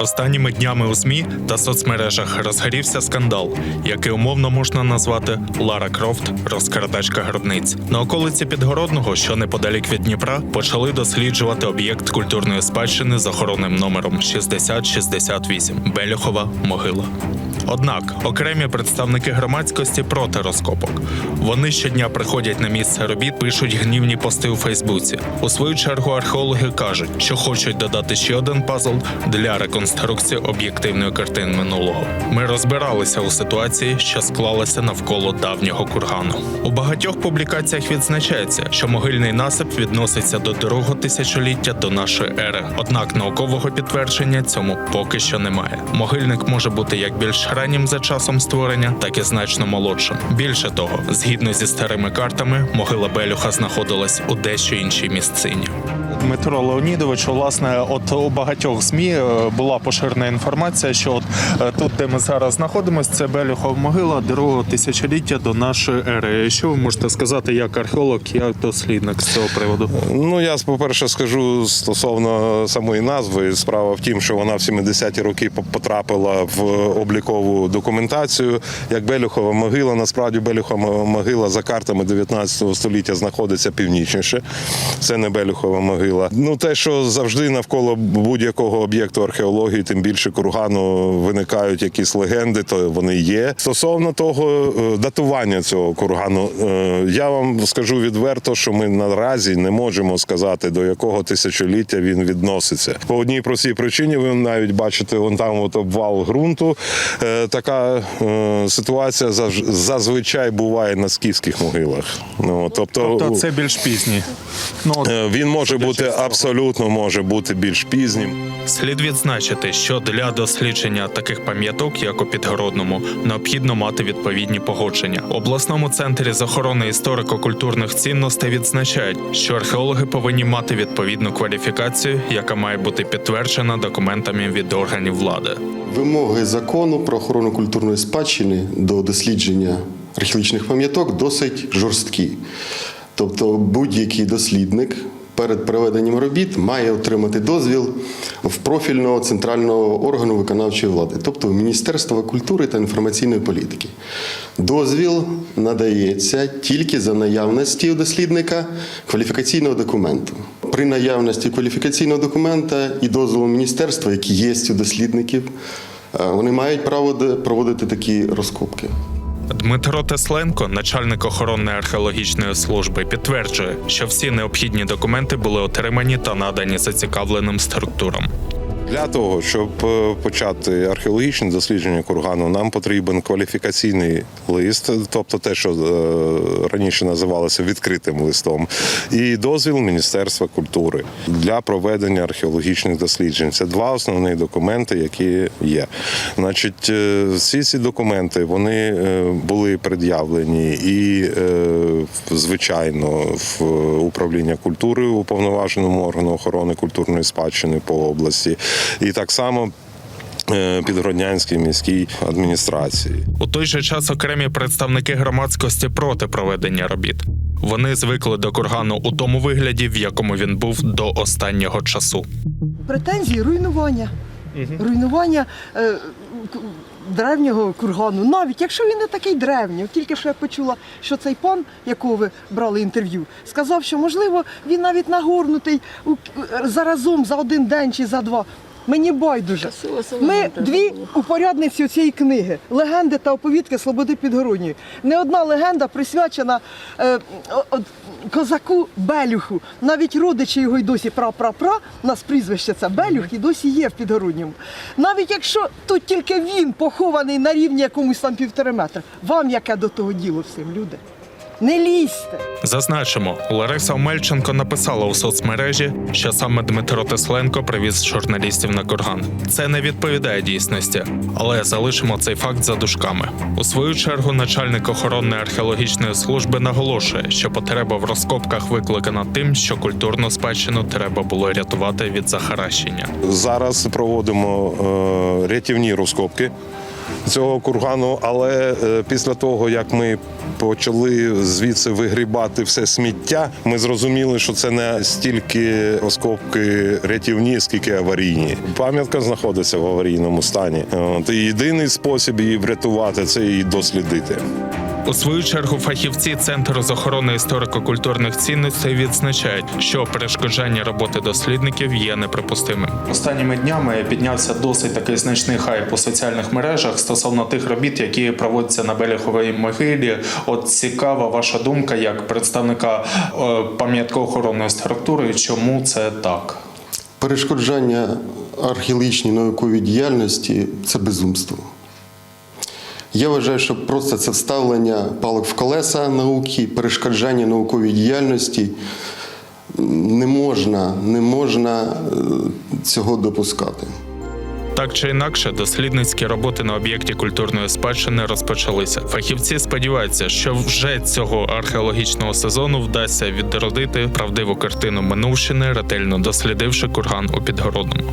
Останніми днями у ЗМІ та соцмережах розгорівся скандал, який умовно можна назвати Лара Крофт розкрадачка гробниць. На околиці Підгородного, що неподалік від Дніпра, почали досліджувати об'єкт культурної спадщини з охоронним номером 6068 Белюхова могила. Однак окремі представники громадськості проти розкопок. Вони щодня приходять на місце робіт, пишуть гнівні пости у Фейсбуці. У свою чергу археологи кажуть, що хочуть додати ще один пазл для реконструкції об'єктивної картини минулого. Ми розбиралися у ситуації, що склалася навколо давнього кургану. У багатьох публікаціях відзначається, що могильний насип відноситься до другого тисячоліття до нашої ери. Однак наукового підтвердження цьому поки що немає. Могильник може бути як більш раннім за часом створення, так і значно молодшим. Більше того, згідно зі старими картами, могила Белюха знаходилась у дещо іншій місцині. Дмитро Леонідович, власне, от у багатьох змі е, була поширена інформація, що от е, тут, де ми зараз знаходимося, це Белюхова могила другого тисячоліття до нашої ери. Що ви можете сказати як археолог, як дослідник з цього приводу? Ну, я по-перше скажу стосовно самої назви. Справа в тім, що вона в 70-ті роки по- потрапила в облікову документацію. Як Белюхова могила, насправді Белюхова могила за картами 19 століття знаходиться північніше. Це не Белюхова могила. Ну, те, що завжди навколо будь-якого об'єкту археології, тим більше кургану, виникають якісь легенди, то вони є. Стосовно того е, датування цього кургану, е, я вам скажу відверто, що ми наразі не можемо сказати, до якого тисячоліття він відноситься. По одній простій причині ви навіть бачите, вон там от обвал ґрунту. Така е, ситуація зазвичай буває на скіфських могилах. Ну, тобто, Тобто це більш пізні. Ну, от е, він може бути абсолютно може бути більш пізнім. Слід відзначити, що для дослідження таких пам'яток, як у Підгородному, необхідно мати відповідні погодження. У обласному центрі з охорони історико-культурних цінностей відзначають, що археологи повинні мати відповідну кваліфікацію, яка має бути підтверджена документами від органів влади. Вимоги закону про охорону культурної спадщини до дослідження археологічних пам'яток досить жорсткі. Тобто будь-який дослідник перед проведенням робіт має отримати дозвіл в профільного центрального органу виконавчої влади, тобто Міністерства культури та інформаційної політики. Дозвіл надається тільки за наявності у дослідника кваліфікаційного документу. При наявності кваліфікаційного документа і дозволу міністерства, які є у дослідників, вони мають право проводити такі розкопки. Дмитро Тесленко, начальник охоронної археологічної служби, підтверджує, що всі необхідні документи були отримані та надані зацікавленим структурам. Для того, щоб е, почати археологічне дослідження кургану, нам потрібен кваліфікаційний лист, тобто те, що е, раніше називалося відкритим листом, і дозвіл Міністерства культури для проведення археологічних досліджень. Це два основні документи, які є. Значить, е, всі ці документи вони були пред'явлені і, звичайно, в управління культури уповноваженому органу охорони культурної спадщини по області, і так само. е, Підгороднянській міській адміністрації У той же час окремі представники громадськості проти проведення робіт. Вони звикли до кургану у тому вигляді, в якому він був до останнього часу. Претензії руйнування. Руйнування е, к- древнього кургану. Навіть якщо він не такий древній, тільки що я почула, що цей пан, якого ви брали інтерв'ю, сказав, що можливо він навіть нагорнутий у- заразом за один день чи за два. Мені байдуже. Ми дві упорядниці цієї книги легенди та оповідки Слободи Підгородньої. Не одна легенда присвячена е, о- козаку Белюху. Навіть родичі його й досі пра-пра-пра, у нас прізвище це Белюх і досі є в Підгородньому. Навіть якщо тут тільки він похований на рівні якомусь там півтори метра, вам яке до того діло всім, люди? Не лізьте. Зазначимо, Лариса Омельченко написала у соцмережі, що саме Дмитро Тесленко привіз журналістів на курган. Це не відповідає дійсності, але залишимо цей факт за дужками. У свою чергу, начальник охоронної археологічної служби наголошує, що потреба в розкопках викликана тим, що культурну спадщину треба було рятувати від захаращення. зараз проводимо е, рятівні розкопки. Цього кургану. Але е, після того, як ми почали звідси вигрібати все сміття, ми зрозуміли, що це не стільки оскопки рятівні, скільки аварійні. Пам'ятка знаходиться в аварійному стані. От, і єдиний спосіб її врятувати це її дослідити. У свою чергу фахівці Центру з охорони історико-культурних цінностей відзначають, що перешкоджання роботи дослідників є неприпустимим. Останніми днями піднявся досить такий значний хайп у соціальних мережах стосовно тих робіт, які проводяться на Беляховій могилі. От цікава ваша думка як представника е, пам'яткоохоронної структури, чому це так? Перешкоджання археологічній науковій діяльності це безумство. Я вважаю, що просто це вставлення палок в колеса науки, перешкоджання науковій діяльності не можна, не можна е, цього допускати. Так чи інакше, дослідницькі роботи на об'єкті культурної спадщини розпочалися. Фахівці сподіваються, що вже цього археологічного сезону вдасться відродити правдиву картину минувщини, ретельно дослідивши курган у підгородному.